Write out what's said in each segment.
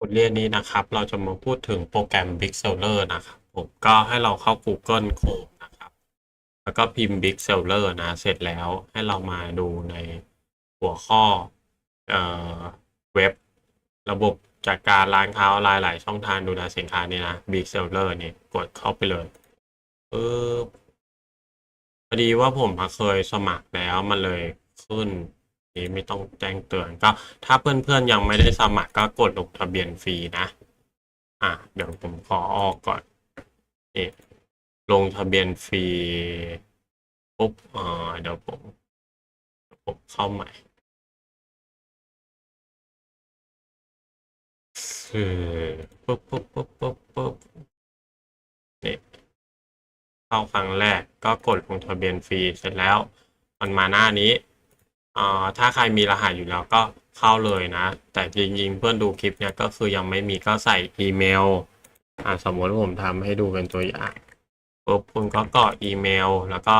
บทเรียนนี้นะครับ เราจะมาพูดถึงโปรแกรม Big Seller นะครับ ผมก็ให้เราเข้า Google Chrome นะครับ แล้วก็พิมพ์ Big Seller นะ เสร็จแล้วให้เรามาดูในหัวข้อเอ่อเว็บ ระบบจัดการร้านค้าออนไลน์หลายช่องทางดูแลสินค้านี่นะ Big Seller นี่กดเข้าไปเลยปึ๊บพอดีว่าผมเคยสมัครแล้วมันเลยขึ้น นี้ไม่ต้องแจ้งเตือนก็ ถ้าเพื่อนๆยังไม่ได้สมัครก็กดลงทะเบียนฟรีนะ อะเดี๋ยวผมขอออกก่อนนี่ลงทะเบียนฟรีปุ๊บเอ่อเดี๋ยวผมเดี๋ยวผมเข้าใหม่คือปุ๊บปุ๊บปุ๊บปุ๊บปุ๊บนี่เข้าครั้งแรกก็กดลงทะเบียนฟรีเสร็จแล้ว มันมาหน้านี้ ถ้าใครมีรหัสอยู่แล้วก็เข้าเลยนะ แต่จริงๆเพื่อนดูคลิปเนี่ยก็คือยังไม่มีก็ใส่อีเมลอ่าสมมติผมทำให้ดูเป็นตัวอย่างปุ๊บคุณก็กรอกอีเมล แล้วก็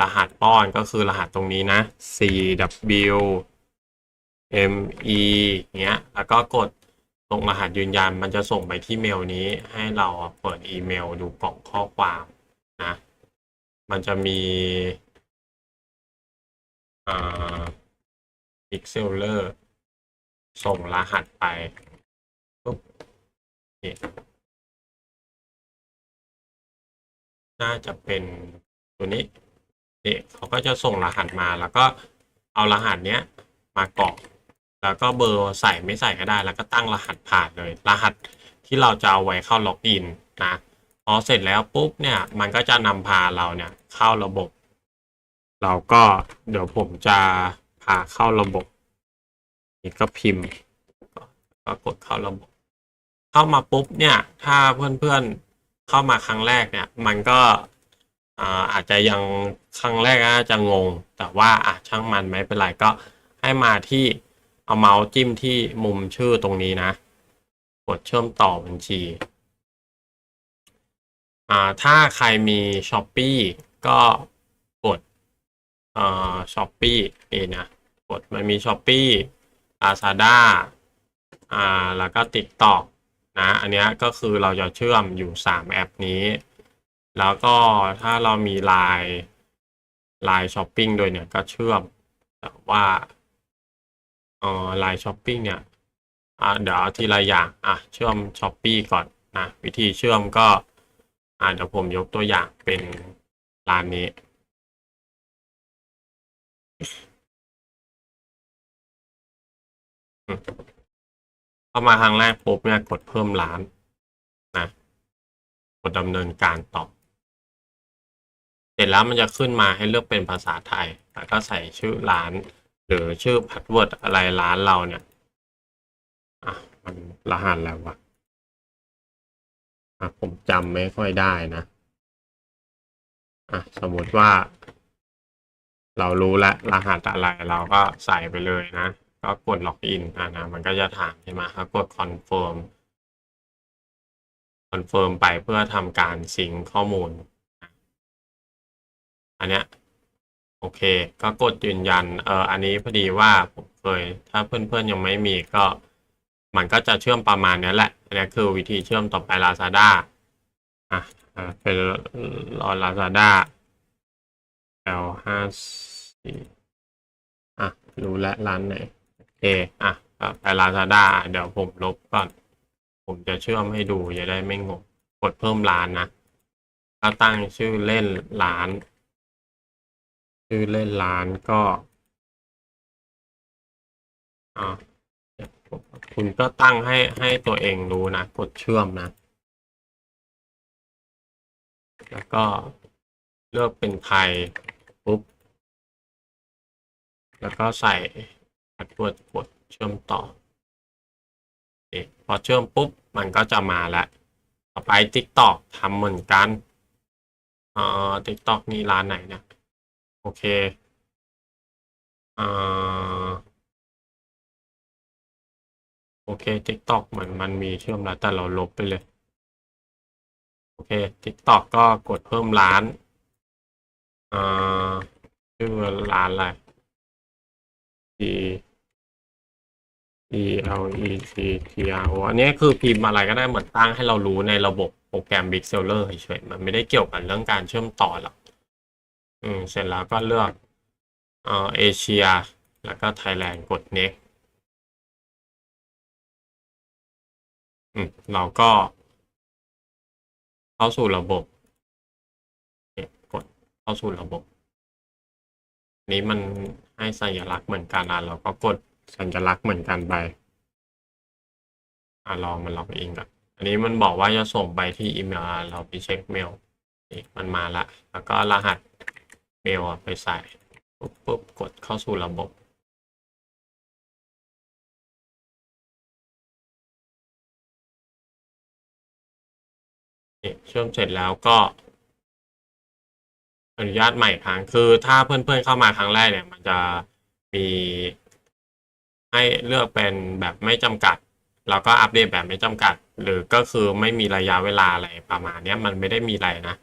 รหัสป้อนก็คือรหัสตรงนี้นะ CW ME เงี้ย แล้วก็กดตรงรหัสยืนยันมันจะส่งไปที่เมลนี้ให้เราเปิดอีเมลดูกล่องข้อความนะ มันจะมี อ่า Pixeler ส่งรหัสไปปุ๊บนี่น่าจะเป็นตัวนี้นี่เขาก็จะส่งรหัสมาแล้วก็เอารหัสเนี้ยมากรอกแล้วก็เบอร์ใส่ไม่ใส่ก็ได้ แล้วก็ตั้งรหัสผ่านเลย รหัสที่เราจะเอาไว้เข้าล็อกอินนะพอเสร็จแล้วปุ๊บเนี่ยมันก็จะนำพาเราเนี่ยเข้าระบบ เราก็เดี๋ยวผมจะพาเข้าระบบ นี่ก็พิมพ์ก็กดเข้าระบบ เข้ามาปุ๊บเนี่ย ถ้าเพื่อนๆเข้ามาครั้งแรกเนี่ย มันก็อาจจะยังครั้งแรกอาจจะงง แต่ว่าอะช่างมันไม่เป็นไรก็ให้มาที่เอาเมาส์จิ้มที่มุมชื่อตรงนี้นะ กดเชื่อมต่อบัญชีอ่าถ้าใครมี s h อ p e e ก็ เอ่อ s h อ p e e นี่นะกดมันมี s h อ p e e Lazada อ่าแล้วก็ TikTok นะ อันนี้ก็คือเราจะเชื่อมอยู่ 3 แอปนี้ แล้วก็ถ้าเรามี Line Line Shopping ด้วยเนี่ยก็เชื่อมแต่ว่าเอ่อ Line Shopping เนี่ยอะเดี๋ยวทีละอย่างอะเชื่อม Shopee ก่อนนะ วิธีเชื่อมก็อะเดี๋ยวผมยกตัวอย่างเป็นร้านนี้ เข้ามาครั้งแรกปุ๊บเนี่ยกดเพิ่มร้านนะกดดำเนินการต่อ เสร็จแล้วมันจะขึ้นมาให้เลือกเป็นภาษาไทย แล้วก็ใส่ชื่อร้าน หรือชื่อพาสเวิร์ดอะไรร้านเราเนี่ย อะ มันรหัสแล้ววะอะผมจำไม่ค่อยได้นะ อะ สมมติว่า เรารู้แล้วรหัสอะไรเราก็ใส่ไปเลยนะ ก็กดล็อกอินอะนะมันก็จะถามใช่ไหมครับกดคอนเฟิร์มคอนเฟิร์มไปเพื่อทำการซิงข้อมูล อันเนี้ยโอเค ก็กดยืนยันเอออันนี้พอดีว่าผมเคย ถ้าเพื่อนๆยังไม่มีก็มันก็จะเชื่อมประมาณนี้แหละ อันนี้คือวิธีเชื่อมต่อไป Lazada อะเป็นรอ Lazada L ห้าสี่อะ รู้แล้วร้านไหน โอเค อะไป Lazada เดี๋ยวผมลบก่อน ผมจะเชื่อมให้ดูจะได้ไม่งง กดเพิ่มร้านนะก็ตั้งชื่อเล่นร้าน ชื่อเล่นร้านก็อ่าคุณก็ตั้งให้ให้ตัวเองรู้นะ กดเชื่อมนะ แล้วก็เลือกเป็นไทย ปุ๊บ แล้วก็ใส่พาสเวิร์ดกดเชื่อมต่อพอเชื่อมปุ๊บ มันก็จะมาแล้วต่อไป TikTok ทำเหมือนกันเอ่อ TikTok นี่ร้านไหนเนี่ย โอเคเอ่อโอเค TikTok เหมือนมันมีเชื่อมแล้วแต่เราลบไปเลย โอเค TikTok ก็กดเพิ่มร้าน อ่อชื่อร้านอะไร D P L E C T R O อันนี้คือพิมพ์อะไรก็ได้เหมือนตั้งให้เรารู้ในระบบโปรแกรม Big Seller เฉยๆมันไม่ได้เกี่ยวกับเรื่องการเชื่อมต่อหรอกอืม เสร็จแล้วก็เลือกเอ่อเอเชีย แล้วก็ไทยแลนด์กด next อืม เราก็เข้าสู่ระบบ เข้าสู่ระบบ นี้มันให้สัญลักษณ์เหมือนกันอะเราก็กดสัญลักษณ์เหมือนกันไปอะลองมันล็อกอินก่อนอันนี้มันบอกว่าจะส่งไปที่อีเมลเราไปเช็คเมลมันมาละ แล้วก็รหัสเมลไปใส่ปุ๊บปุ๊บกดเข้าสู่ระบบเชื่อมเสร็จแล้วก็ อนุญาตใหม่ครั้งคือถ้าเพื่อนๆเข้ามาครั้งแรกเนี่ย มันจะมีให้เลือกเป็นแบบไม่จำกัด แล้วก็อัปเดตแบบไม่จำกัด หรือก็คือไม่มีระยะเวลาอะไรประมาณเนี้ยมันไม่ได้มีอะไรนะ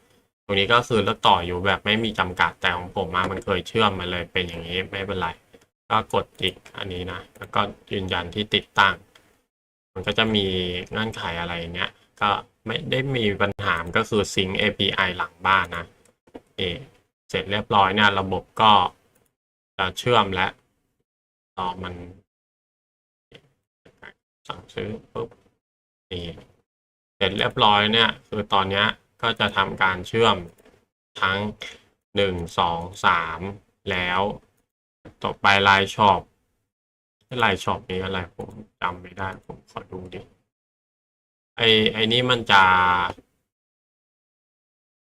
ตรงนี้ก็คือเลือกต่ออยู่แบบไม่มีจำกัดแต่ของผมมามันเคยเชื่อมมาเลยเป็นอย่างนี้ไม่เป็นไร ก็กดติ๊กอันนี้นะแล้วก็ยืนยันที่ติดตั้ง มันก็จะมีเงื่อนไขอะไรเนี้ยก็ไม่ได้มีปัญหาก็คือซิง API หลังบ้านนะ เอเสร็จเรียบร้อยเนี่ยระบบก็จะเชื่อมและต่อมันสั่งซื้อปุ๊บนี่เสร็จเรียบร้อยเนี่ย คือตอนนี้ก็จะทำการเชื่อมทั้งหนึ่งสองสามแล้วต่อไปไลน์ช็อปไลน์ช็อปนี้อะไรผมจำไม่ได้ผมขอดูดิไอไอนี้มันจะ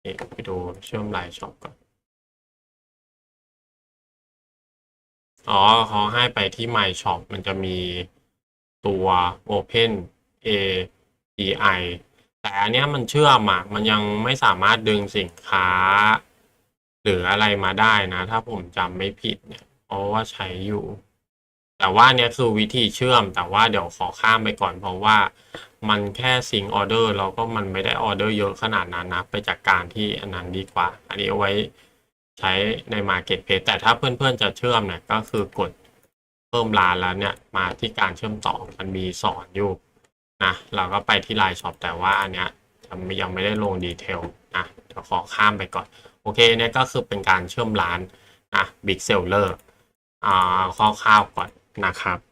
เอกไปดูเชื่อมไลน์ช็อปก่อน อ๋อเขาให้ไปที่ My Shop มันจะมีตัว Open API แต่อันเนี้ยมันเชื่อมอะมันยังไม่สามารถดึงสินค้า หรืออะไรมาได้นะ ถ้าผมจำไม่ผิดเนี่ยเพราะว่าใช้อยู่ แต่ว่าเนี่ยคือวิธีเชื่อม แต่ว่าเดี๋ยวขอข้ามไปก่อน เพราะว่ามันแค่ซิงออเดอร์แล้วก็มันไม่ได้ออเดอร์เยอะขนาดนั้นนะ ไปจากการที่อันนั้นดีกว่า อันนี้เอาไว้ใช้ใน Marketplace แต่ถ้าเพื่อนๆจะเชื่อมเนี่ยก็คือกดเพิ่มร้านแล้วเนี่ยมาที่การเชื่อมต่อมันมีสอนอยู่นะเราก็ไปที่ Line Shop แต่ว่าอันเนี้ยยังไม่ได้ลงดีเทลนะเดี๋ยวขอข้ามไปก่อน โอเคเนี่ยก็คือเป็นการเชื่อมร้านนะ Big Seller อ่าคร่าวๆก่อน นะครับ